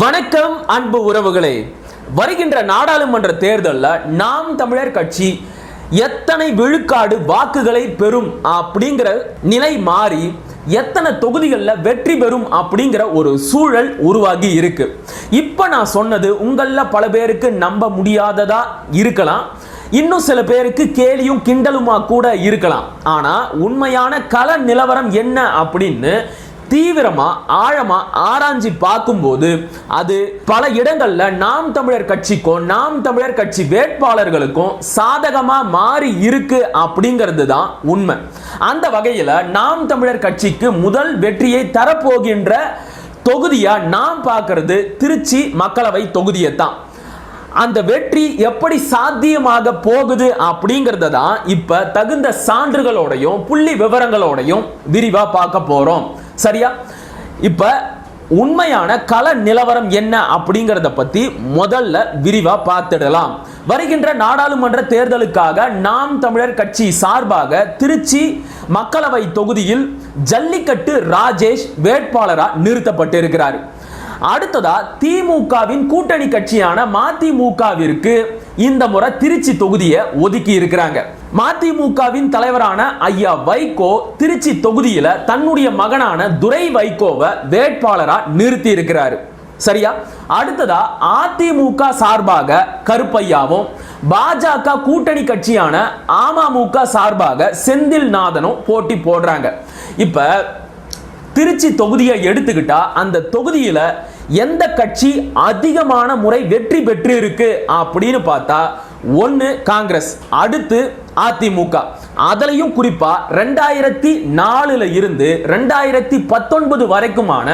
வணக்கம் அன்பு உறவுகளே. வருகின்ற நாடாளுமன்ற தேர்தலில் நாம் தமிழர் கட்சி எத்தனை விழுக்காடு வாக்குகளை பெறும் அப்படிங்கிற நிலை மாறி எத்தனை தொகுதிகளில் வெற்றி பெறும் அப்படிங்கிற ஒரு சூழல் உருவாகி இருக்கு. இப்போ நான் சொன்னது உங்களில் பல பேருக்கு நம்ப முடியாததா இருக்கலாம். இன்னும் சில பேருக்கு கேலியும் கிண்டலுமா கூட இருக்கலாம். ஆனால் உண்மையான கல நிலவரம் என்ன அப்படின்னு தீவிரமாக ஆழமாக ஆராய்ஞ்சி பார்க்கும்போது அது பல இடங்களில் நாம் தமிழர் கட்சிக்கும் நாம் தமிழர் கட்சி வேட்பாளர்களுக்கும் சாதகமாக மாறி இருக்கு அப்படிங்கிறது தான் உண்மை. அந்த வகையில் நாம் தமிழர் கட்சிக்கு முதல் வெற்றியை தரப்போகின்ற தொகுதியாக நாம் பார்க்கறது திருச்சி மக்களவை தொகுதியை தான். அந்த வெற்றி எப்படி சாத்தியமாக போகுது அப்படிங்கிறத தான் இப்போ தகுந்த சான்றுகளோடையும் புள்ளி விவரங்களோடையும் விரிவாக பார்க்க போகிறோம் சரியா? இப்ப உண்மையான கள நிலவரம் என்ன அப்படிங்கிறத பத்தி முதல்ல விரிவா பார்த்துடலாம். வருகின்ற நாடாளுமன்ற தேர்தலுக்காக நாம் தமிழர் கட்சி சார்பாக திருச்சி மக்களவை தொகுதியில் ஜல்லிக்கட்டு ராஜேஷ் வேட்பாளரா நிறுத்தப்பட்டிருக்கிறார். அடுத்ததா திமுகவின் கூட்டணி கட்சியான மதிமுகவிற்கு இந்த முறை திருச்சி தொகுதியை ஒதுக்கி இருக்கிறாங்க மதிமுகவின் தலைவரான ஐயா வைகோ திருச்சி தொகுதியில தன்னுடைய மகனான துரை வைகோவை வேட்பாளரா நிறுத்தி இருக்கிறாரு சரியா? அடுத்ததா அதிமுக சார்பாக கருப்பையாவும் பாஜக கூட்டணி கட்சியான அமமுக சார்பாக செந்தில் நாதனும் போட்டி போடுறாங்க. இப்ப திருச்சி தொகுதியை எடுத்துக்கிட்டா அந்த தொகுதியில எந்த கட்சி அதிகமான முறை வெற்றி பெற்று இருக்கு அப்படின்னு பார்த்தா ஒன்று காங்கிரஸ் அடுத்து அதிமுக. அதுலயும் குறிப்பா ரெண்டாயிரத்தி நாலுல இருந்து ரெண்டாயிரத்தி பத்தொன்பது வரைக்குமான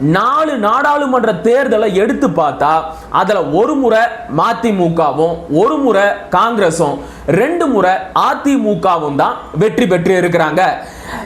நாலு நாடாளுமன்ற தேர்தலை எடுத்து பார்த்தா அதில் ஒரு முறை மதிமுகவும் ஒரு முறை காங்கிரஸும் ரெண்டு முறை அதிமுகவும் தான் வெற்றி பெற்று இருக்கிறாங்க.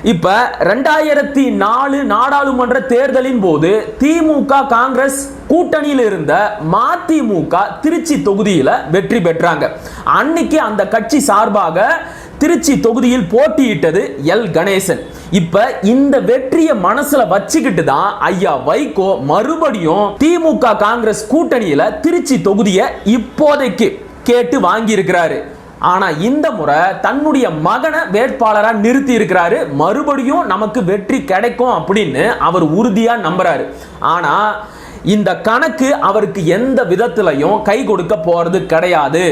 இப்ப ரெண்டாயிரத்தி நாலு நாடாளுமன்ற தேர்தலின் போது திமுக காங்கிரஸ் கூட்டணியில் இருந்த மதிமுக திருச்சி தொகுதியில வெற்றி பெற்றாங்க. அன்னைக்கு அந்த கட்சி சார்பாக திருச்சி தொகுதியில் போட்டியிட்டது எல். கணேசன். இப்ப இந்த வெற்றியை மனசுல வச்சுக்கிட்டு தான் ஐயா வைகோ மறுபடியும் திமுக காங்கிரஸ் கூட்டணியில திருச்சி தொகுதியை இப்போதைக்கு கேட்டு வாங்கி இருக்கிறாரு ஆனா இந்த முறை தன்னுடைய மகனை வேட்பாளரா நிறுத்தி இருக்கிறாரு. மறுபடியும் நமக்கு வெற்றி கிடைக்கும் அப்படின்னு அவர் உறுதியா நம்புறாரு. ஆனா இந்த கணக்கு அவருக்கு எந்த விதத்திலையும் கை கொடுக்க போறது கிடையாது.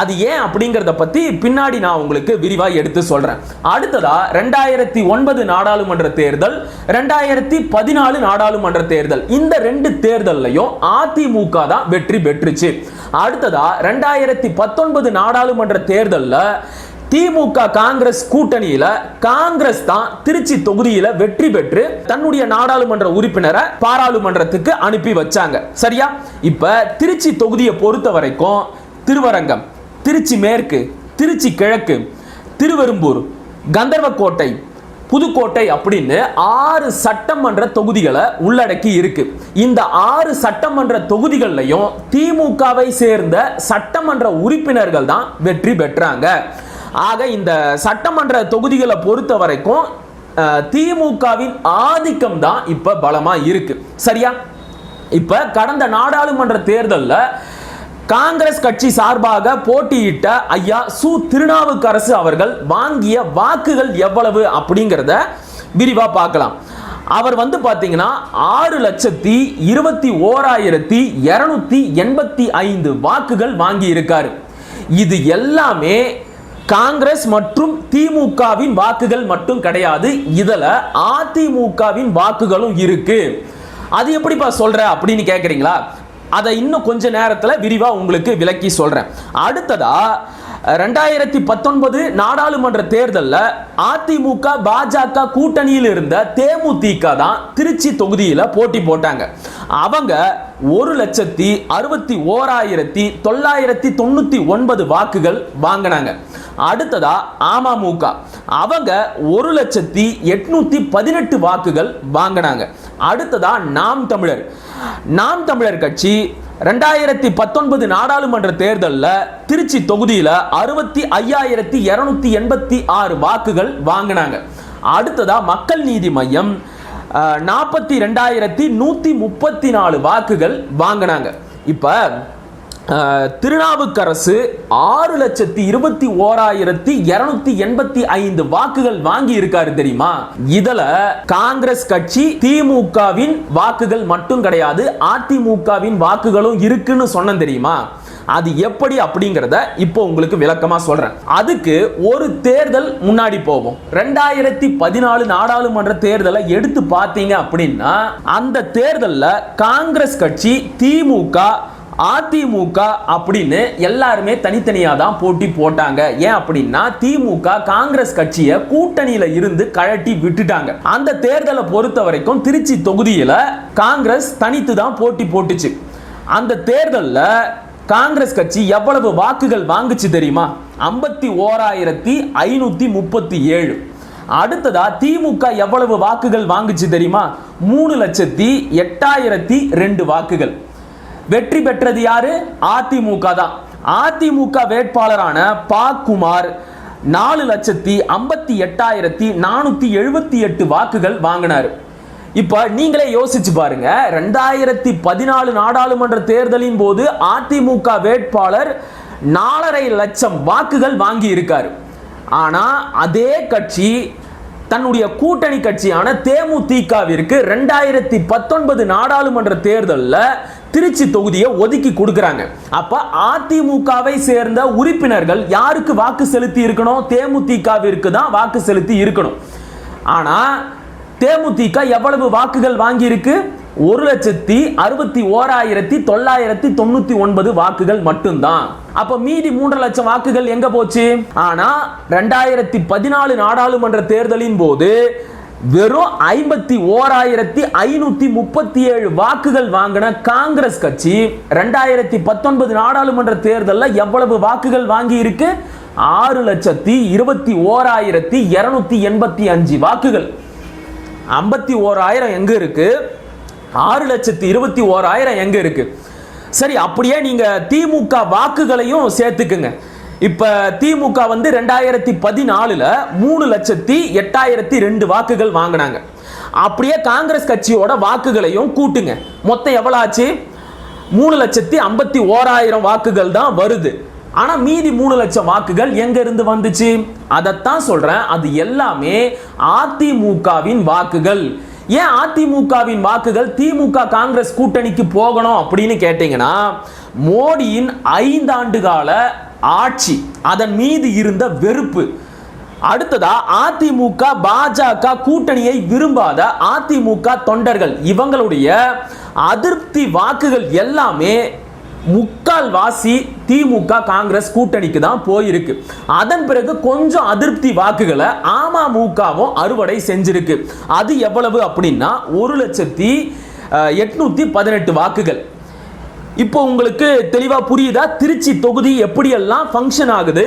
அது ஏன் அப்படிங்கிறத பத்தி பின்னாடி நான் உங்களுக்கு விரிவா எடுத்து சொல்றேன். அடுத்ததா ரெண்டாயிரத்தி ஒன்பது நாடாளுமன்ற தேர்தல் ரெண்டாயிரத்தி பதினாலு நாடாளுமன்ற தேர்தல். இந்த ரெண்டு தேர்தல்லையும் அதிமுக தான் வெற்றி பெற்றுச்சு. அடுத்ததா ரெண்டாயிரத்தி பத்தொன்பது நாடாளுமன்ற தேர்தலில் திமுக காங்கிரஸ் கூட்டணியில காங்கிரஸ் தான் திருச்சி தொகுதியில வெற்றி பெற்று தன்னுடைய நாடாளுமன்ற உறுப்பினரை பாராளுமன்றத்துக்கு அனுப்பி வச்சாங்க. சரியா? இப்ப திருச்சி தொகுதியை பொறுத்த வரைக்கும் திருவரங்கம் திருச்சி மேற்கு திருச்சி கிழக்கு திருவெரும்பூர் கந்தர்வக்கோட்டை புதுக்கோட்டை அப்படின்னு ஆறு சட்டமன்ற தொகுதிகளை உள்ளடக்கி இருக்கு. இந்த ஆறு சட்டமன்ற தொகுதிகள்லையும் திமுகவை சேர்ந்த சட்டமன்ற உறுப்பினர்கள் தான் வெற்றி பெற்றாங்க. ஆக இந்த சட்டமன்ற தொகுதிகளை பொறுத்த வரைக்கும் திமுகவின் ஆதிக்கம் தான் இப்ப பலமா இருக்கு. சரியா? இப்ப கடந்த நாடாளுமன்ற தேர்தலில் காங்கிரஸ் கட்சி சார்பாக போட்டியிட்ட ஐயா சு திருநாவுக்கரசு அவர்கள் வாங்கிய வாக்குகள் எவ்வளவு அப்படிங்கிறத விரிவா பார்க்கலாம். அவர் வந்து பார்த்தீங்கன்னா ஆறு லட்சத்தி இருபத்தி ஓராயிரத்தி இரநூத்தி எண்பத்தி ஐந்து வாக்குகள் வாங்கி இருக்காரு இது எல்லாமே காங்கிரஸ் மற்றும் திமுகவின் வாக்குகள் மட்டும் கிடையாது. இதுல அதிமுகவின் வாக்குகளும் இருக்கு. அது எப்படிப்பா சொல்ற அப்படின்னு கேட்குறீங்களா அதை இன்னும் கொஞ்ச நேரத்தில் விரிவா உங்களுக்கு விளக்கி சொல்றேன். அடுத்ததா ரெண்டாயிரத்தி பத்தொன்பது நாடாளுமன்ற தேர்தலில் அதிமுக பாஜக கூட்டணியில் இருந்த தேமுதிக தான் திருச்சி தொகுதியில் போட்டி போட்டாங்க. அவங்க ஒரு லட்சத்தி அறுபத்தி ஓராயிரத்தி தொள்ளாயிரத்தி தொண்ணூத்தி ஒன்பது வாக்குகள் வாங்கினாங்க. அடுத்ததா அமமுக. அவங்க ஒரு லட்சத்தி எட்நூத்தி பதினெட்டு வாக்குகள் வாங்கினாங்க. அடுத்ததா நாம் தமிழர். நாம் தமிழர் கட்சி ரெண்டாயிரத்தி பத்தொன்பது நாடாளுமன்ற தேர்தலில் திருச்சி தொகுதியில் அறுபத்தி ஐயாயிரத்தி இரநூத்தி எண்பத்தி ஆறு வாக்குகள் வாங்கினாங்க. அடுத்ததா மக்கள் நீதி மையம் நாற்பத்தி ரெண்டாயிரத்தி நூற்றி முப்பத்தி நாலு வாக்குகள் வாங்கினாங்க. இப்போ திருநாவுக்கரசு ஆறு லட்சத்தி இருபத்தி ஓராயிரத்தி இருநூத்தி எண்பத்தி ஐந்து வாக்குகள் வாங்கி இருக்காரு தெரியுமா? இதுல காங்கிரஸ் கட்சி திமுகவின் வாக்குகள் மட்டும் கிடையாது அதிமுகவின் வாக்குகளும் இருக்குன்னு சொன்னேன் தெரியுமா? அது எப்படி அப்படிங்கிறத இப்போ உங்களுக்கு விளக்கமா சொல்றேன். அதுக்கு ஒரு தேர்தல் முன்னாடி போவோம். ரெண்டாயிரத்தி பதினாலு நாடாளுமன்ற தேர்தலை எடுத்து பார்த்தீங்க அப்படின்னா அந்த தேர்தலில் காங்கிரஸ் கட்சி திமுக அதிமுக அப்படின்னு எல்லாருமே தனித்தனியாக தான் போட்டி போட்டாங்க. ஏன் அப்படின்னா திமுக காங்கிரஸ் கட்சியை கூட்டணியில இருந்து கழட்டி விட்டுட்டாங்க. அந்த தேர்தலை பொறுத்த வரைக்கும் திருச்சி தொகுதியில் காங்கிரஸ் தனித்து தான் போட்டி போட்டுச்சு. அந்த தேர்தலில் காங்கிரஸ் கட்சி எவ்வளவு வாக்குகள் வாங்குச்சு தெரியுமா? ஐம்பத்தி ஓராயிரத்தி ஐநூத்தி முப்பத்தி ஏழு. அடுத்ததா திமுக எவ்வளவு வாக்குகள் வாங்குச்சு தெரியுமா? மூணு லட்சத்தி எட்டாயிரத்தி ரெண்டு வாக்குகள். வெற்றி பெற்றது யாரு? அதிமுக தான். அதிமுக வேட்பாளரான பா குமார் நாலு லட்சத்தி ஐம்பத்தி எட்டாயிரத்தி நானூத்தி எழுபத்தி எட்டு வாக்குகள் வாங்கினார். இப்ப நீங்களே யோசிச்சு பாருங்க ரெண்டாயிரத்தி பதினாலு நாடாளுமன்ற தேர்தலின் போது அதிமுக வேட்பாளர் நாலரை லட்சம் வாக்குகள் வாங்கி இருக்காரு ஆனா அதே கட்சி தன்னுடைய கூட்டணி கட்சியான தேமுதிகவிற்கு ரெண்டாயிரத்தி பத்தொன்பது நாடாளுமன்ற தேர்தலில் திருச்சி தொகுதியை ஒதுக்கி கொடுக்குறாங்க. அப்ப அதிமுகவை சேர்ந்த உறுப்பினர்கள் யாருக்கு வாக்கு செலுத்தி இருக்கணும்? தேமுதிகவிற்கு தான் வாக்கு செலுத்தி இருக்கணும். ஆனா தேமுதிக எவ்வளவு வாக்குகள் வாங்கியிருக்கு? ஒரு லட்சத்தி அறுபத்தி ஓராயிரத்தி தொள்ளாயிரத்தி தொண்ணூத்தி ஒன்பது வாக்குகள் மட்டும்தான். அப்ப மீதி மூன்று லட்சம் வாக்குகள் எங்க போச்சு? ஆனா ரெண்டாயிரத்தி பதினாலு நாடாளுமன்ற தேர்தலின் போது வெறும் ஐம்பத்தி ஓராயிரத்தி ஐநூத்தி முப்பத்தி ஏழு வாக்குகள் வாங்கின காங்கிரஸ் கட்சி ரெண்டாயிரத்தி பத்தொன்பது நாடாளுமன்ற தேர்தலில் எவ்வளவு வாக்குகள் வாங்கி இருக்கு ஆறு லட்சத்தி இருபத்தி ஓராயிரத்தி இருநூத்தி எண்பத்தி அஞ்சு வாக்குகள். ஐம்பத்தி ஓராயிரம் எங்க இருக்கு? ஆறு லட்சத்தி இருபத்தி ஓராயிரம் எங்க இருக்கு? சரி அப்படியே நீங்க திமுக வாக்குகளையும் சேர்த்துக்குங்க. இப்போ திமுக வந்து ரெண்டாயிரத்தி பதினாலுல மூணு லட்சத்தி எட்டாயிரத்தி ரெண்டு வாக்குகள் வாங்கினாங்க. அப்படியே காங்கிரஸ் கட்சியோட வாக்குகளையும் கூட்டுங்க. மொத்தம் எவ்வளாச்சு? ஆச்சு மூணு லட்சத்தி ஐம்பத்தி ஓராயிரம் வாக்குகள் தான் வருது. ஆனா மீதி மூணு லட்சம் வாக்குகள் எங்க இருந்து வந்துச்சு? அதைத்தான் சொல்றேன். அது எல்லாமே அதிமுகவின் வாக்குகள். ஏன் அதிமுகவின் வாக்குகள் திமுக காங்கிரஸ் கூட்டணிக்கு போகணும் அப்படின்னு கேட்டீங்கன்னா மோடியின் ஐந்தாண்டு கால ஆட்சி அதன் மீது இருந்த வெறுப்பு. அடுத்ததா அதிமுக பாஜக கூட்டணியை விரும்பாத அதிமுக தொண்டர்கள் இவங்களுடைய அதிருப்தி வாக்குகள் எல்லாமே முக்கால் வாசி திமுக காங்கிரஸ் கூட்டணிக்கு தான் போயிருக்கு. அதன் பிறகு கொஞ்சம் அதிருப்தி வாக்குகளை அமமுகவும் அறுவடை செஞ்சிருக்கு. அது எவ்வளவு அப்படின்னா ஒரு லட்சத்தி எட்நூத்தி பதினெட்டு வாக்குகள். இப்போ உங்களுக்கு தெளிவாக புரியுதா? திருச்சி தொகுதி எப்படியெல்லாம் ஃபங்க்ஷன் ஆகுது?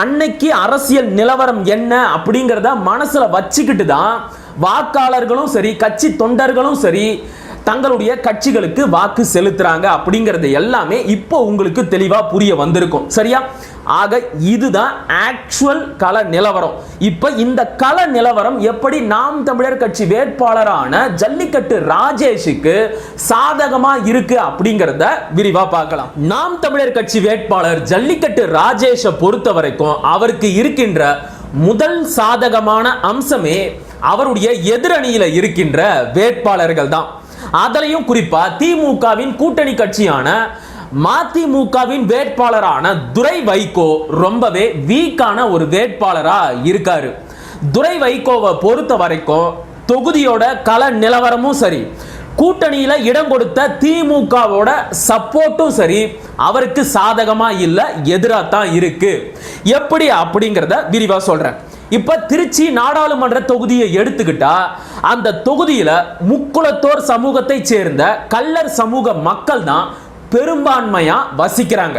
அன்னைக்கு அரசியல் நிலவரம் என்ன அப்படிங்கிறத மனசில் வச்சுக்கிட்டு தான் வாக்காளர்களும் சரி கட்சி தொண்டர்களும் சரி தங்களுடைய கட்சிகளுக்கு வாக்கு செலுத்துறாங்க அப்படிங்கிறது எல்லாமே இப்போ உங்களுக்கு தெளிவா புரிய வந்திருக்கும். சரியா? ஆக இதுதான் ஆக்சுவல் கள நிலவரம். இப்ப இந்த கள நிலவரம் எப்படி நாம் தமிழர் கட்சி வேட்பாளரான ஜல்லிக்கட்டு ராஜேஷுக்கு சாதகமா இருக்கு அப்படிங்கிறத விரிவா பார்க்கலாம். நாம் தமிழர் கட்சி வேட்பாளர் ஜல்லிக்கட்டு ராஜேஷை பொறுத்த வரைக்கும் அவருக்கு இருக்கின்ற முதல் சாதகமான அம்சமே அவருடைய எதிரணியில இருக்கின்ற வேட்பாளர்கள் தான் அதுலயும் குறிப்பா திமுகவின் கூட்டணி கட்சியான மதிமுகவின் வேட்பாளரான துரை வைகோ ரொம்பவே வீக்கான ஒரு வேட்பாளரா இருக்காரு. துரை வைகோவை பொறுத்த வரைக்கும் தொகுதியோட கள நிலவரமும் சரி கூட்டணியில இடம் கொடுத்த திமுகவோட சப்போர்ட்டும் சரி அவருக்கு சாதகமா இல்ல எதிராக தான் இருக்கு. எப்படி அப்படிங்கிறத விரிவா சொல்றேன். இப்போ திருச்சி நாடாளுமன்ற தொகுதியை எடுத்துக்கிட்டா அந்த தொகுதியில் முக்குளத்தோர் சமூகத்தை சேர்ந்த கள்ளர் சமூக மக்கள் தான் பெரும்பான்மையாக வசிக்கிறாங்க.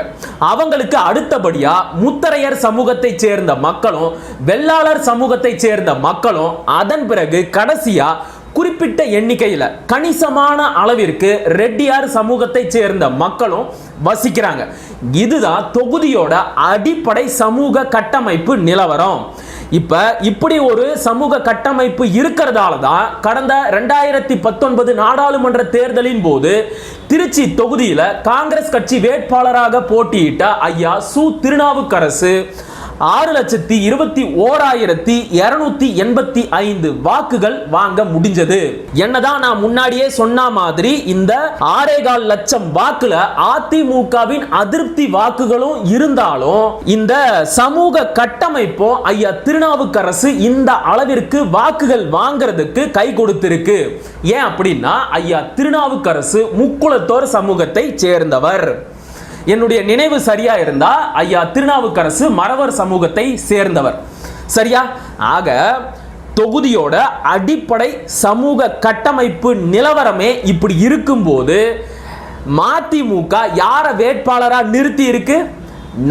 அவங்களுக்கு அடுத்தபடியாக முத்தரையர் சமூகத்தை சேர்ந்த மக்களும் வெள்ளாளர் சமூகத்தை சேர்ந்த மக்களும் அதன் பிறகு கடைசியாக குறிப்பிட்ட எண்ணிக்கையில் கணிசமான அளவிற்கு ரெட்டியார் சமூகத்தை சேர்ந்த மக்களும் வசிக்கிறாங்க. இதுதான் தொகுதியோட அடிப்படை சமூக கட்டமைப்பு நிலவரம். இப்ப இப்படி ஒரு சமூக கட்டமைப்பு இருக்கிறதால தான் கடந்த ரெண்டாயிரத்தி பத்தொன்பது நாடாளுமன்ற தேர்தலின் போது திருச்சி தொகுதியில காங்கிரஸ் கட்சி வேட்பாளராக போட்டியிட்ட ஐயா சு திருநாவுக்கரசு. ஆறு லட்சத்தி இருபத்தி ஓராயிரத்தி இருநூத்தி எண்பத்தி ஐந்து வாக்குகள் வாங்க முடிஞ்சது. என்னதான் நான் முன்னாடியே சொன்ன மாதிரி இந்த ஆறே கால் லட்சம் வாக்குல அதிமுகவின் அதிருப்தி வாக்குகளும் இருந்தாலும் இந்த சமூக கட்டமைப்போ ஐயா திருநாவுக்கரசு இந்த அளவிற்கு வாக்குகள் வாங்குறதுக்கு கை கொடுத்திருக்கு. ஏன் அப்படின்னா ஐயா திருநாவுக்கரசு முக்குளத்தோர் சமூகத்தை சேர்ந்தவர். என்னுடைய நினைவு சரியா இருந்தா ஐயா திருநாவுக்கரசு மறவர் சமூகத்தை சேர்ந்தவர். சரியா? ஆக தொகுதியோட அடிப்படை சமூக கட்டமைப்பு நிலவரமே இப்படி இருக்கும்போது மதிமுக யார வேட்பாளராக நிறுத்தி இருக்கு?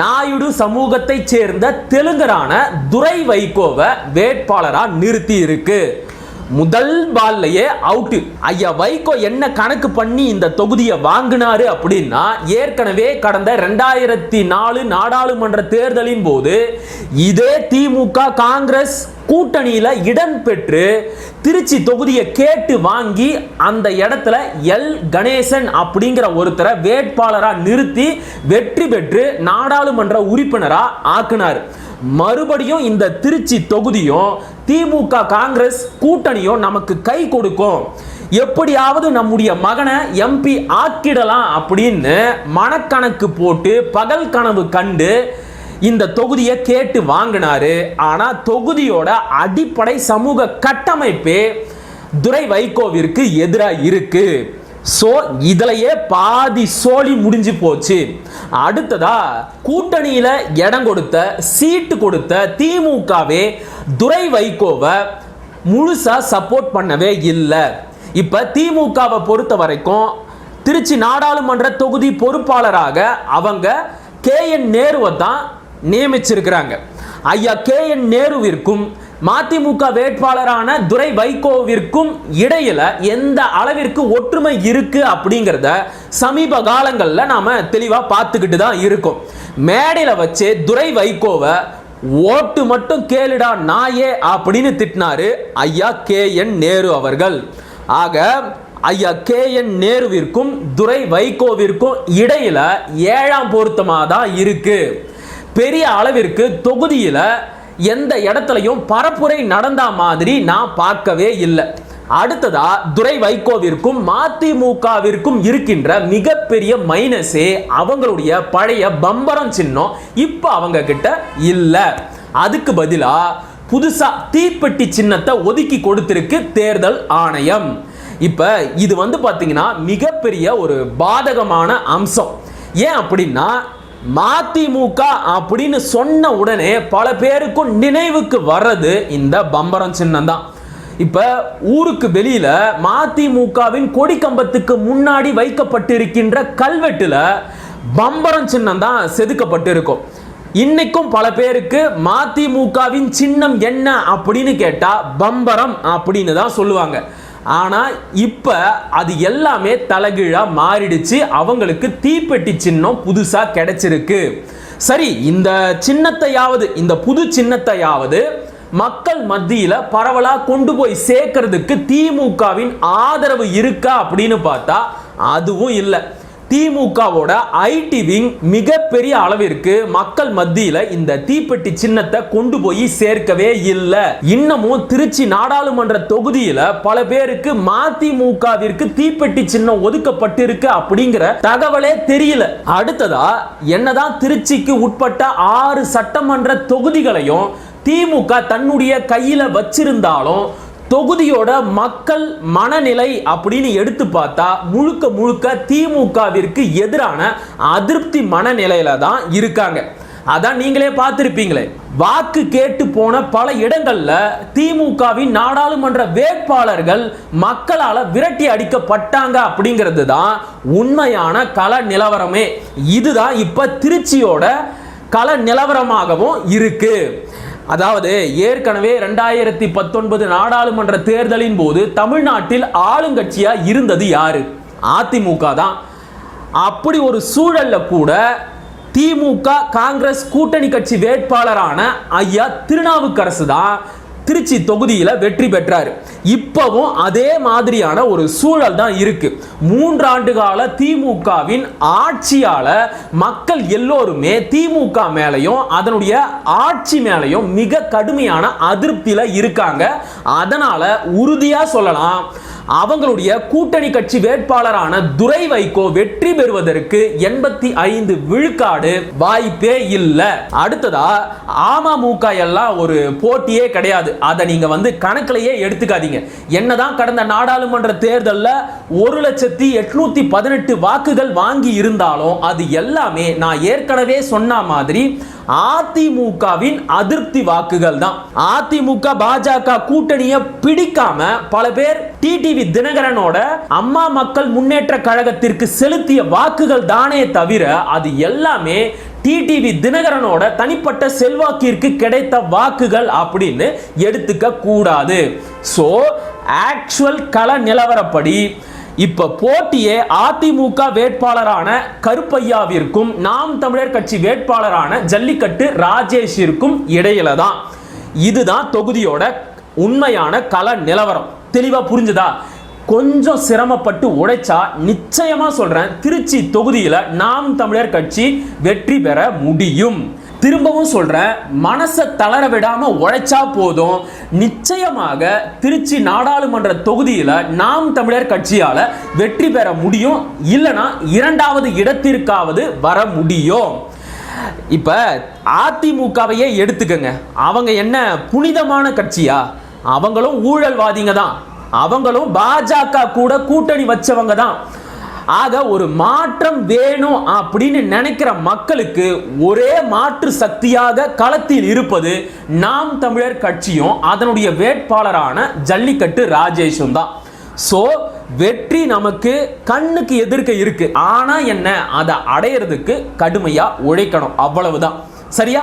நாயுடு சமூகத்தை சேர்ந்த தெலுங்கரான துரை வைகோவை வேட்பாளராக நிறுத்தி இருக்குது முதல் பால்லையே அவுட்டு ஐயா வைகோ என்ன கணக்கு பண்ணி இந்த தொகுதியை வாங்கினாரு அப்படின்னா ஏற்கனவே கடந்த ரெண்டாயிரத்தி நாலு நாடாளுமன்ற தேர்தலின் போது இதே திமுக காங்கிரஸ் கூட்டணியில் இடம் பெற்று திருச்சி தொகுதியை கேட்டு வாங்கி அந்த இடத்துல எல். கணேசன் அப்படிங்கிற ஒருத்தரை வேட்பாளராக நிறுத்தி வெற்றி பெற்று நாடாளுமன்ற உறுப்பினராக ஆக்குனார். மறுபடியும் இந்த திருச்சி தொகுதியும் திமுக காங்கிரஸ் கூட்டணியும் நமக்கு கை கொடுக்கும். எப்படியாவது நம்முடைய மகனை எம்பி ஆக்கிடலாம் அப்படின்னு மனக்கணக்கு போட்டு பகல் கனவு கண்டு இந்த தொகுதியை கேட்டு வாங்கினாரு. ஆனால் தொகுதியோட அடிப்படை சமூக கட்டமைப்பே துரை வைகோவிற்கு எதிராக இருக்குது ஸோ இதிலையே பாதி சோழி முடிஞ்சு போச்சு. அடுத்ததா கூட்டணியில் இடம் கொடுத்த சீட்டு கொடுத்த திமுகவே துரை வைகோவை முழுசாக சப்போர்ட் பண்ணவே இல்லை. இப்போ திமுகவை பொறுத்த வரைக்கும் திருச்சி நாடாளுமன்ற தொகுதி பொறுப்பாளராக அவங்க கே என் நேருவை தான் நியமிச்சிருக்கிறாங்க. ஐயா கே என் நேருவிற்கும் மதிமுக வேட்பாளரான துரை வைகோவிற்கும் இடையில எந்த அளவிற்கு ஒற்றுமை இருக்கு அப்படிங்கிறத சமீப காலங்களில் நாம தெளிவா பார்த்துக்கிட்டு தான் இருக்கோம். மேடையில வச்சு துரை வைகோவை ஓட்டு மட்டும் கேளுடா நாயே அப்படின்னு திட்டினாரு ஐயா கே என் நேரு அவர்கள். ஆக ஐயா கே என் நேருவிற்கும் துரை வைகோவிற்கும் இடையில ஏழாம் பொருத்தமாக தான் இருக்கு. பெரிய அளவிற்கு தொகுதியில் எந்த இடத்துலையும் பரப்புரை நடந்த மாதிரி நான் பார்க்கவே இல்லை. அடுத்ததா துரை வைகோவிற்கும் மதிமுகவிற்கும் இருக்கின்ற மிகப்பெரிய மைனஸே அவங்களுடைய பழைய பம்பரம் சின்னம் இப்போ அவங்க கிட்ட இல்லை. அதுக்கு பதிலாக புதுசாக தீப்பெட்டி சின்னத்தை ஒதுக்கி கொடுத்திருக்கு தேர்தல் ஆணையம். இப்போ இது வந்து பார்த்தீங்கன்னா மிகப்பெரிய ஒரு பாதகமான அம்சம். ஏன் அப்படின்னா மதிமுக அப்படின்னு சொன்ன உடனே பல பேருக்கும் நினைவுக்கு வர்றது இந்த பம்பரம் சின்னம் தான் இப்போ ஊருக்கு வெளியில் மதிமுகவின் கொடி கம்பத்துக்கு முன்னாடி வைக்கப்பட்டிருக்கின்ற கல்வெட்டில் பம்பரம் சின்னம் தான் செதுக்கப்பட்டிருக்கும். இன்னைக்கும் பல பேருக்கு மதிமுகவின் சின்னம் என்ன அப்படின்னு கேட்டால் பம்பரம் அப்படின்னு தான் சொல்லுவாங்க. ஆனால் இப்போ அது எல்லாமே தலைகீழாக மாறிடுச்சு. அவங்களுக்கு தீப்பெட்டி சின்னம் புதுசாக கிடைச்சிருக்கு. சரி இந்த சின்னத்தையாவது இந்த புது சின்னத்தையாவது மக்கள் மத்தியில் பரவலாக கொண்டு போய் சேர்க்கறதுக்கு திமுகவின் ஆதரவு இருக்கா அப்படின்னு பார்த்தா அதுவும் இல்லை. திமுகவோட ஐடி விங் மிகப்பெரிய அளவிற்கு மக்கள் மத்தியில இந்த தீப்பெட்டி சின்னத்தை கொண்டு போய் சேர்க்கவே இல்லை. இன்னமும் திருச்சி நாடாளுமன்ற தொகுதியில பல பேருக்கு மதிமுகவிற்கு தீப்பெட்டி சின்னம் ஒதுக்கப்பட்டிருக்கு அப்படிங்கிற தகவலே தெரியல. அடுத்ததா என்னதான் திருச்சிக்கு உட்பட்ட ஆறு சட்டமன்ற தொகுதிகளையும் திமுக தன்னுடைய கையில வச்சிருந்தாலும் தொகுதியோட மக்கள் மனநிலை அப்படின்னு எடுத்து பார்த்தா முழுக்க முழுக்க திமுகவிற்கு எதிரான அதிருப்தி மனநிலையில தான் இருக்காங்க. அதான் நீங்களே பார்த்துருப்பீங்களே. வாக்கு கேட்டு போன பல இடங்கள்ல திமுகவின் நாடாளுமன்ற வேட்பாளர்கள் மக்களால் விரட்டி அடிக்கப்பட்டாங்க அப்படிங்கிறது தான் உண்மையான கள நிலவரமே. இதுதான் இப்ப திருச்சியோட கள நிலவரமாகவும் இருக்கு. அதாவது ஏற்கனவே ரெண்டாயிரத்தி பத்தொன்பது நாடாளுமன்ற தேர்தலின் போது தமிழ்நாட்டில் ஆளுங்கட்சியா இருந்தது யாரு? அதிமுக தான். அப்படி ஒரு சூழல்ல கூட திமுக காங்கிரஸ் கூட்டணி கட்சி வேட்பாளரான ஐயா திருநாவுக்கரசு தான் திருச்சி தொகுதியில் வெற்றி பெற்றார். இப்பவும் அதே மாதிரியான ஒரு சூழல் தான் இருக்கு. மூன்றாண்டு கால திமுகவின் ஆட்சியால மக்கள் எல்லோருமே திமுக மேலையும் அதனுடைய ஆட்சி மேலையும் மிக கடுமையான அதிருப்தியில இருக்காங்க. அதனால உறுதியா சொல்லலாம். அவங்களுடைய கூட்டணி கட்சி வேட்பாளரான துரை வைகோ வெற்றி பெறுவதற்கு எண்பத்தி ஐந்து விழுக்காடு வாய்ப்பே இல்லை. அடுத்ததா அமமுக எல்லாம் ஒரு போட்டியே கிடையாது. அதை நீங்க வந்து கணக்கிலேயே எடுத்துக்காதீங்க. என்னதான் கடந்த நாடாளுமன்ற தேர்தலில் ஒரு லட்சத்தி எட்நூத்தி பதினெட்டு வாக்குகள் வாங்கி இருந்தாலும் அது எல்லாமே நான் ஏற்கனவே சொன்ன மாதிரி அதிமுகவின் அதிருப்தி வாக்குகள் தான் அதிமுக பாஜக கூட்டணியை பிடிக்காம பல பேர் டிடிவி தினகரனோட அம்மா மக்கள் முன்னேற்ற கழகத்திற்கு செலுத்திய வாக்குகள் தானே தவிர அது எல்லாமே டிடிவி தினகரனோட தனிப்பட்ட செல்வாக்கிற்கு கிடைத்த வாக்குகள் அப்படின்னு எடுத்துக்க கூடாது. ஸோ ஆக்சுவல் கள நிலவரப்படி இப்போ போட்டியே அதிமுக வேட்பாளரான கருப்பையாவிற்கும் நாம் தமிழர் கட்சி வேட்பாளரான ஜல்லிக்கட்டு ராஜேஷிற்கும் இடையில தான் இதுதான் தொகுதியோட உண்மையான கள நிலவரம். தெளிவாக புரிஞ்சுதா? கொஞ்சம் சிரமப்பட்டு உழைச்சா நிச்சயமாக சொல்கிறேன் திருச்சி தொகுதியில் நாம் தமிழர் கட்சி வெற்றி பெற முடியும். திரும்பவும் சொல்கிறேன் மனசை தளர விடாமல் உழைச்சா போதும். நிச்சயமாக திருச்சி நாடாளுமன்ற தொகுதியில் நாம் தமிழர் கட்சியால் வெற்றி பெற முடியும். இல்லைனா இரண்டாவது இடத்திற்காவது வர முடியும். இப்போ அதிமுகவையே எடுத்துக்கங்க. அவங்க என்ன புனிதமான கட்சியா? அவங்களும் ஊழல்வாதிங்க தான். அவங்களும் பாஜக கூட கூட்டணி வச்சவங்க தான். ஆக ஒரு மாற்றம் வேணும் அப்படின்னு நினைக்கிற மக்களுக்கு ஒரே மாற்று சக்தியாக களத்தில் இருப்பது நாம் தமிழர் கட்சியும் அதனுடைய வேட்பாளரான ஜல்லிக்கட்டு ராஜேஷும் தான். ஸோ வெற்றி நமக்கு கண்ணுக்கு எதிர்க்க இருக்கு. ஆனால் என்ன? அதை அடையிறதுக்கு கடுமையாக உழைக்கணும். அவ்வளவுதான். சரியா?